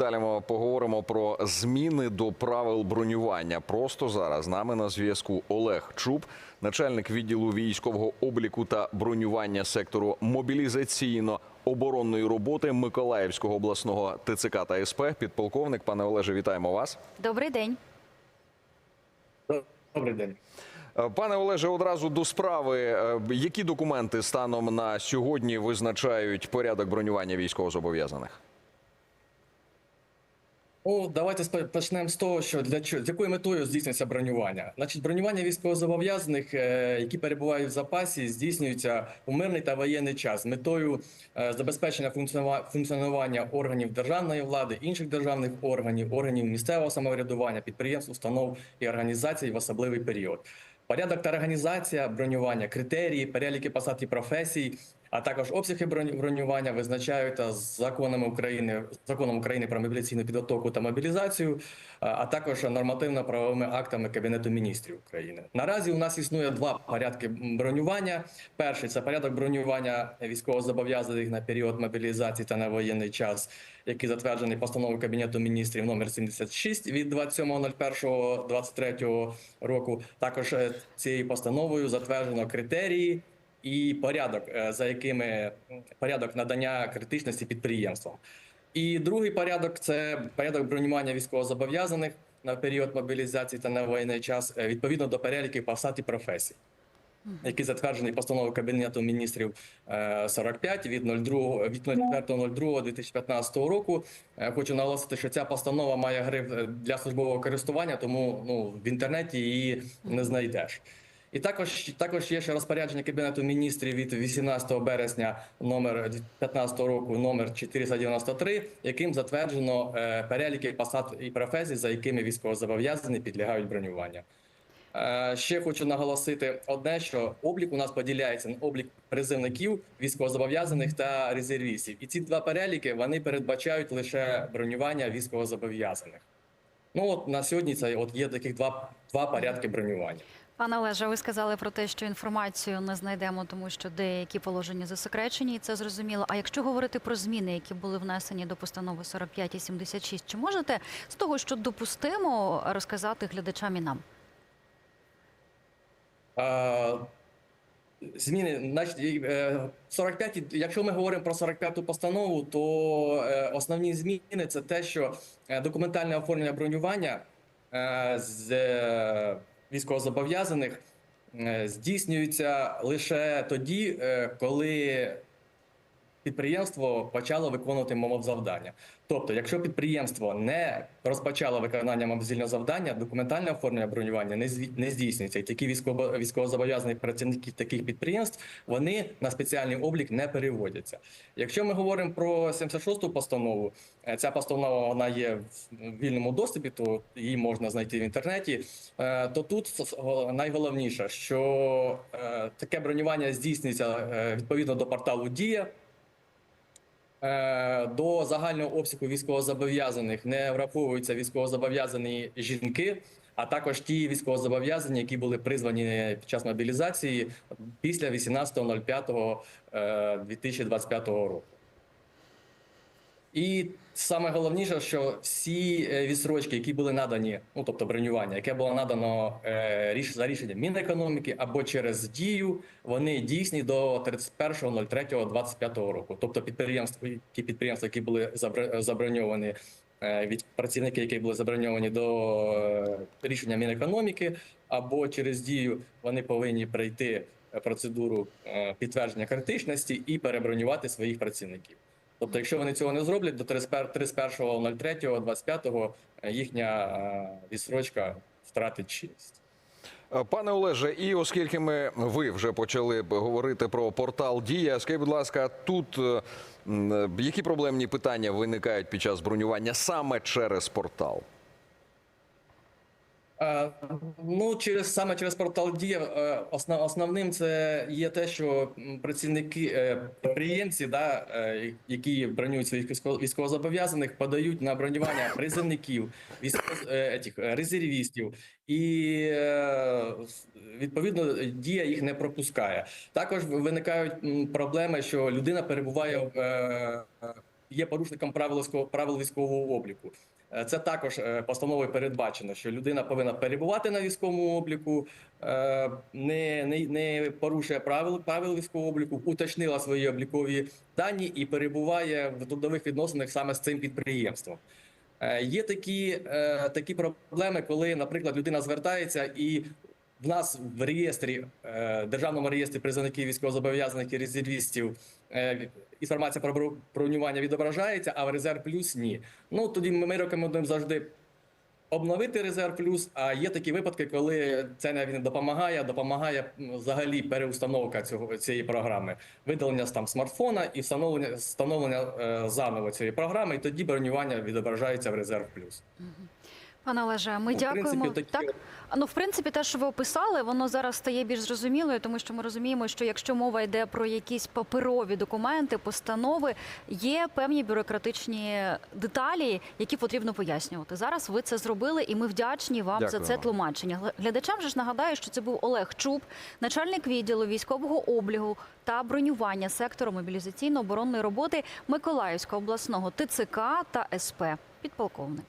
Далі ми поговоримо про зміни до правил бронювання. Просто зараз з нами на зв'язку Олег Чуб, начальник відділу військового обліку та бронювання сектору мобілізаційно-оборонної роботи Миколаївського обласного ТЦК та СП. Підполковник, пане Олеже, вітаємо вас. Добрий день. Добрий день. Е, Пане Олеже, одразу до справи. Е, Які документи станом на сьогодні визначають порядок бронювання військовозобов'язаних? Ну, давайте почнемо з того, що для чого з якою метою здійснюється бронювання. Значить, бронювання військовозобов'язаних, е, які перебувають в запасі, здійснюється у мирний та воєнний час з метою е, забезпечення функціонува- функціонування органів державної влади, інших державних органів, органів місцевого самоврядування, підприємств, установ і організацій в особливий період. Порядок та організація бронювання, критерії, переліки посад і професій, а також обсяги броню- бронювання визначаються законами України, законом України про мобілізаційну підготовку та мобілізацію, а- а також нормативно-правовими актами Кабінету міністрів України. Наразі у нас існує два порядки бронювання. Перший це порядок бронювання військовозобов'язаних на період мобілізації та на воєнний час, який затверджений постановою Кабінету міністрів номер 76 від 27.01.23 року. Також е, цією постановою затверджено критерії і порядок, е, за якими порядок надання критичності підприємствам. І другий порядок це порядок бронювання військовозобов'язаних на період мобілізації та на воєнний час е, відповідно до переліків посад і професій, який затверджений постановою Кабінету міністрів е, 45 від 02 від 04.02.2015 року. Е, Хочу наголосити, що ця постанова має гриф е, для службового користування, тому ну в інтернеті її не знайдеш. І також також є ще розпорядження Кабінету міністрів від 18 березня номер 2015 року, номер 493, яким затверджено е, переліки посад і професій, за якими військовозобов'язані підлягають бронювання. Е, Ще хочу наголосити одне, що облік у нас поділяється на облік призивників, військовозобов'язаних та резервістів. І ці два переліки вони передбачають лише бронювання військовозобов'язаних. Ну от на сьогодні це от є таких два, два порядки бронювання. Пане Олеже, ви сказали про те, що інформацію не знайдемо, тому що деякі положення засекречені, і це зрозуміло. А якщо говорити про зміни, які були внесені до постанови 45 і 76, чи можете з того, що допустимо, розказати глядачам і нам? А, Зміни, значить, і, е, 45, якщо ми говоримо про 45-ту постанову, то е, основні зміни це те, що е, документальне оформлення бронювання з військовозобов'язаних е, здійснюється лише тоді, е, коли підприємство почало виконувати мовзавдання. Тобто, якщо підприємство не розпочало виконання мобільного завдання, документальне оформлення бронювання не не здійснюється. І такі військово військовозобов'язані працівники таких підприємств вони на спеціальний облік не переводяться. Якщо ми говоримо про 76-ту постанову, е, ця постанова вона є в вільному доступі, то її можна знайти в інтернеті. е, То тут найголовніше, що е, таке бронювання здійснюється відповідно до порталу Дія. Е, До загального обсягу військовозобов'язаних не враховуються військовозобов'язані жінки, а також ті військовозобов'язані, які були призвані під час мобілізації після е, 18.05.2025 року. І саме головніше, що всі е, відсрочки, які були надані, ну тобто бронювання, яке було надано е, за рішенням Мінекономіки або через дію, вони дійсні до 31.03.25 року. Тобто підприємства, ті підприємства, які були заброньовані е, від працівники, які були заброньовані до е, рішення Мінекономіки, або через дію, вони повинні пройти е, процедуру е, підтвердження критичності і перебронювати своїх працівників. Тобто, якщо вони цього не зроблять, до 31.03.25 їхня е, відсрочка втратить чинність. Е, Пане Олеже, і оскільки ми ви вже почали говорити про портал Дія, скажіть, будь ласка, тут е, які проблемні питання виникають під час бронювання саме через портал? Е, Ну, через саме через портал Дія е, основ, основним це є те, що працівники е, підприємці, да, які бронюють своїх військовозобов'язаних, подають на бронювання призовників, е, резервістів, і відповідно дія їх не пропускає. Також виникають проблеми, що людина перебуває в. Є порушником правил правил військового обліку. Е, Це також е, постановою передбачено, що людина повинна перебувати на військовому обліку, е, не, не, не порушує правил, правил військового обліку, уточнила свої облікові дані і перебуває в трудових відносинах саме з цим підприємством. Є такі, такі проблеми, коли, наприклад, людина звертається і в нас в реєстрі, е, державному реєстрі призовників військовозобов'язаних і резервістів е, інформація про бронювання відображається, а в резерв плюс ні. Ну тоді ми, рекомендуємо завжди обновити резерв плюс. А є такі випадки, коли це не допомагає, допомагає взагалі переустановка цього цієї програми, видалення там смартфона і встановлення встановлення е, заново цієї програми, і тоді бронювання відображається в резерв плюс. Пане Олеже, ми Ну, дякуємо. принципі, так? Ну, в принципі, те, що ви описали, воно зараз стає більш зрозумілою, тому що ми розуміємо, що якщо мова йде про якісь паперові документи, постанови, є певні бюрократичні деталі, які потрібно пояснювати. Зараз ви це зробили, і ми вдячні вам за це тлумачення. Глядачам же ж нагадаю, що це був Олег Чуб, начальник відділу військового облігу та бронювання сектору мобілізаційно-оборонної роботи Миколаївського обласного ТЦК та СП. Підполковник.